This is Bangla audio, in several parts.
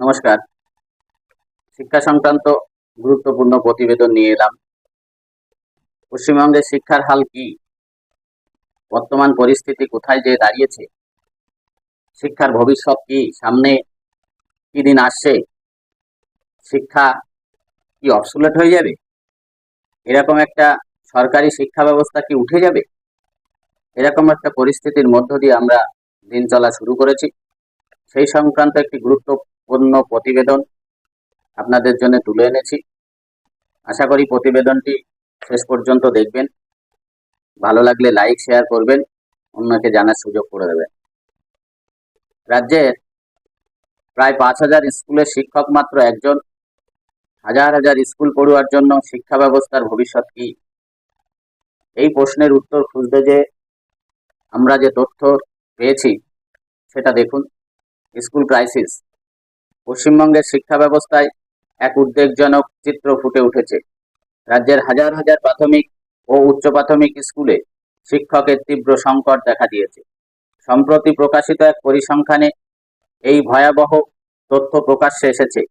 নমস্কার। শিক্ষা সংক্রান্ত গুরুত্বপূর্ণ প্রতিবেদন নিয়ে এলাম। পশ্চিমবঙ্গের শিক্ষার হাল কি? বর্তমান পরিস্থিতি কোথায় যে দাঁড়িয়েছে? শিক্ষার ভবিষ্যৎ কি? সামনে কি দিন আসছে? শিক্ষা কি অবসুলেট হয়ে যাবে? এরকম একটা সরকারি শিক্ষা ব্যবস্থা কি উঠে যাবে? এরকম একটা পরিস্থিতির মধ্য দিয়ে আমরা দিন চলা শুরু করেছি। সেই সংক্রান্ত একটি গুরুত্বপূর্ণ প্রতিবেদন আপনাদের জন্য তুলে এনেছি। আশা করি প্রতিবেদনটি শেষ পর্যন্ত দেখবেন। ভালো লাগলে লাইক, শেয়ার করবেন, অন্যকে জানার সুযোগ করে দেবেন। রাজ্যের প্রায় পাঁচ হাজার স্কুলের শিক্ষক মাত্র একজন। হাজার হাজার স্কুল পড়ুয়ার জন্য শিক্ষা ব্যবস্থার ভবিষ্যৎ কি? এই প্রশ্নের উত্তর খুঁজতে যে আমরা যে তথ্য পেয়েছি, সেটা দেখুন। স্কুল ক্রাইসিস পশ্চিমবঙ্গের শিক্ষা ব্যবস্থায় এক উদ্বেগজনক চিত্র ফুটে উঠেছে। রাজ্যের হাজার হাজার প্রাথমিক ও উচ্চ প্রাথমিক স্কুলে শিক্ষকের তীব্র সংকট দেখা দিয়েছে। সম্প্রতি প্রকাশিত এক পরিসংখ্যানে এই ভয়াবহ তথ্য প্রকাশ্যে এসেছে।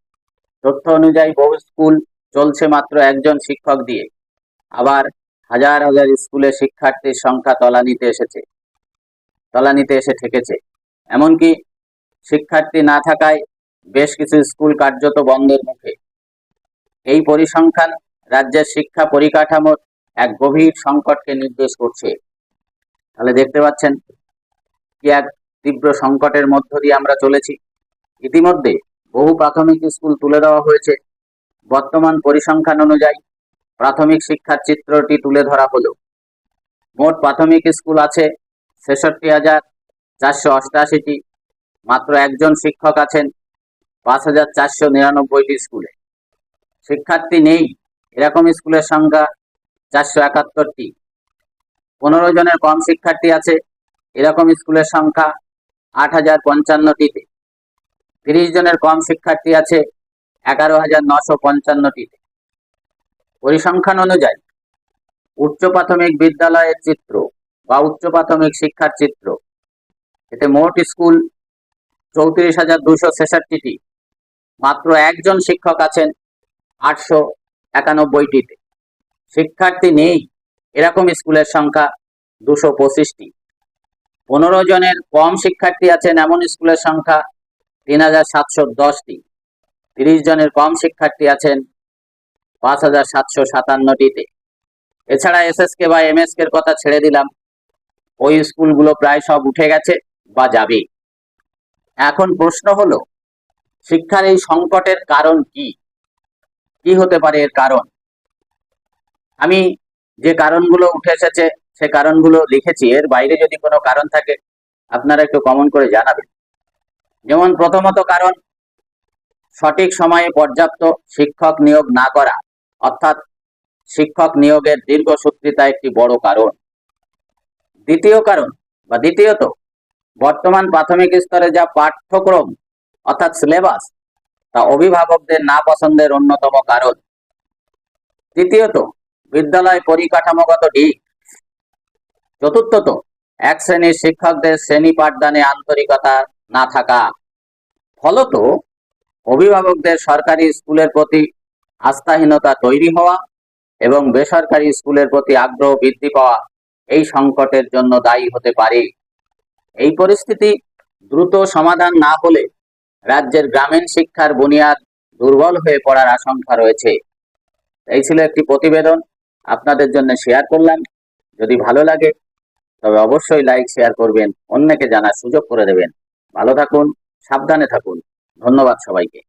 তথ্য অনুযায়ী বহু স্কুল চলছে মাত্র একজন শিক্ষক দিয়ে। আবার হাজার হাজার স্কুলে শিক্ষার্থীর সংখ্যা তলানিতে এসেছে, তলানিতে এসে ঠেকেছে। এমনকি শিক্ষার্থী না থাকায় বেশ কিছু স্কুল কার্যত বন্ধের মুখে। এই পরিসংখ্যান রাজ্যের শিক্ষা পরিকাঠামোর এক গভীর সংকটকে নির্দেশ করছে। তাহলে দেখতে পাচ্ছেন কি এক তীব্র সংকটের মধ্য দিয়ে আমরা চলেছি। ইতিমধ্যে বহু প্রাথমিক স্কুল তুলে দেওয়া হয়েছে। বর্তমান পরিসংখ্যান অনুযায়ী প্রাথমিক শিক্ষার চিত্রটি তুলে ধরা হলো। মোট প্রাথমিক স্কুল আছে ছেষট্টি হাজার চারশো অষ্টাশিটি। মাত্র একজন শিক্ষক আছেন। পাঁচ হাজার চারশো নিরানব্বইটি স্কুলে। শিক্ষার্থী নেই এরকম স্কুলের সংখ্যা চারশো একাত্তরটি। পনেরো জনের কম শিক্ষার্থী আছে, এরকম স্কুলের সংখ্যা আট হাজার পঞ্চান্নটিতে। তিরিশ জনের কম শিক্ষার্থী আছে, এগারো হাজার নশো পঞ্চান্নটিতে। পরিসংখ্যান অনুযায়ী, উচ্চ প্রাথমিক বিদ্যালয়ের চিত্র বা উচ্চ প্রাথমিক শিক্ষার চিত্র। এতে মোট স্কুল চৌত্রিশ হাজার দুশো ছেষট্টিটি। মাত্র একজন শিক্ষক আছেন আটশো একানব্বইটিতে। শিক্ষার্থী নেই, এরকম স্কুলের সংখ্যা দুশো পঁচিশটি। পনেরো জনের কম শিক্ষার্থী আছেন, এমন স্কুলের সংখ্যা তিন হাজার সাতশো দশটি। তিরিশ জনের কম শিক্ষার্থী আছেন পাঁচ হাজার সাতশো সাতান্নটিতে। এছাড়া এসএসকে বা এমএসকে এর কথা ছেড়ে দিলাম। ওই স্কুলগুলো প্রায় সব উঠে গেছে বা যাবে। এখন প্রশ্ন হলো শিক্ষার এই সংকটের কারণ কি? কি হতে পারে এর কারণ? আমি যে কারণগুলো উঠে এসেছে, সে কারণগুলো লিখেছি। এর বাইরে যদি কোনো কারণ থাকে, আপনারা একটু কমন করে জানাবেন। যেমন প্রথমত কারণ, সঠিক সময়ে পর্যাপ্ত শিক্ষক নিয়োগ না করা, অর্থাৎ শিক্ষক নিয়োগের দীর্ঘসূত্রিতা একটি বড় কারণ। দ্বিতীয় কারণ বা দ্বিতীয়ত, বর্তমান প্রাথমিক স্তরে যা পাঠ্যক্রম অর্থাৎ সিলেবাস তা অভিভাবকদের না পছন্দের অন্যতম কারণ। তৃতীয়ত বিদ্যালয় পরিকাঠামোগত দিক। চতুর্থত, এক শ্রেণির শিক্ষকদের শ্রেণি পাঠদানে আন্তরিকতা না থাকা। ফলত, অভিভাবকদের সরকারি স্কুলের প্রতি আস্থাহীনতা তৈরি হওয়া এবং বেসরকারি স্কুলের প্রতি আগ্রহ বৃদ্ধি পাওয়া এই সংকটের জন্য দায়ী হতে পারে। এই পরিস্থিতি দ্রুত সমাধান না হলে রাজ্যের গ্রামীণ শিক্ষার বুনিয়াদ দুর্বল হয়ে পড়ার আশঙ্কা রয়েছে। এই ছিল একটি প্রতিবেদন। আপনাদের জন্য শেয়ার করলাম। যদি ভালো লাগে, তবে অবশ্যই লাইক শেয়ার করবেন। অন্যকে জানার সুযোগ করে দেবেন। ভালো থাকুন, সাবধানে থাকুন। ধন্যবাদ সবাইকে।